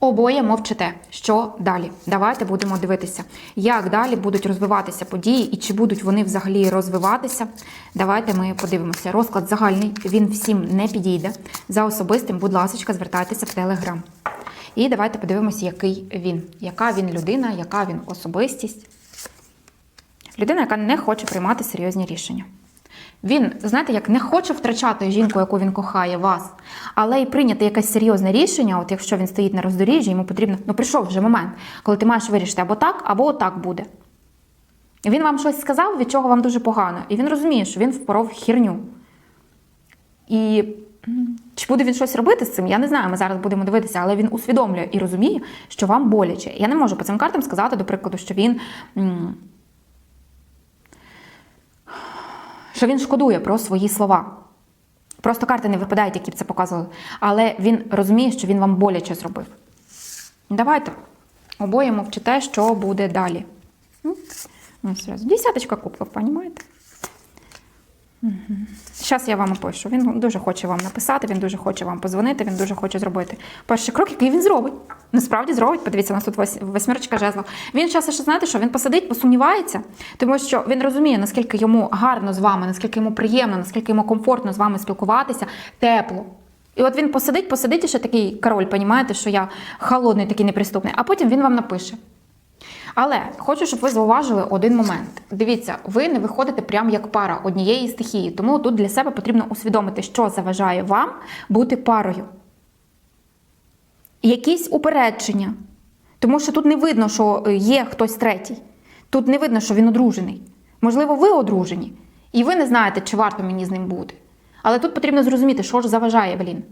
Обоє мовчите. Що далі? Давайте будемо дивитися, як далі будуть розвиватися події і чи будуть вони взагалі розвиватися. Давайте ми подивимося. Розклад загальний, він всім не підійде. За особистим, будь ласка, звертайтеся в Телеграм. І давайте подивимося, який він, яка він людина, яка він особистість. Людина, яка не хоче приймати серйозні рішення. Він, знаєте, як не хоче втрачати жінку, яку він кохає, вас, але й прийняти якесь серйозне рішення, от якщо він стоїть на роздоріжжі, йому потрібно, ну прийшов вже момент, коли ти маєш вирішити або так, або отак буде. Він вам щось сказав, від чого вам дуже погано, і він розуміє, що він впоров хірню. І чи буде він щось робити з цим, я не знаю, ми зараз будемо дивитися, але він усвідомлює і розуміє, що вам боляче. Я не можу по цим картам сказати, до прикладу, що він. Що він шкодує про свої слова. Просто карти не випадають, які б це показували. Але він розуміє, що він вам боляче зробив. Давайте обоє мовчите, що буде далі. Десяточка кубків, розумієте? Зараз я вам опишу. Він дуже хоче вам написати, він дуже хоче вам позвонити, він дуже хоче зробити перший крок, який він зробить. Насправді зробить. Подивіться, у нас тут вось- восьмерочка жезлов. Він зараз ще знаєте, що він посидить, посумнівається, тому що він розуміє, наскільки йому гарно з вами, наскільки йому приємно, наскільки йому комфортно з вами спілкуватися, тепло. І от він посидить, посидить і ще такий король, понімаєте, що я холодний, такий неприступний, а потім він вам напише. Але хочу, щоб ви зауважили один момент. Дивіться, ви не виходите прямо як пара однієї стихії, тому тут для себе потрібно усвідомити, що заважає вам бути парою. Якісь упередження. Тому що тут не видно, що е, є хтось третій. Тут не видно, що він одружений. Можливо, ви одружені, і ви не знаєте, чи варто мені з ним бути. Але тут потрібно зрозуміти, що ж заважає, блін.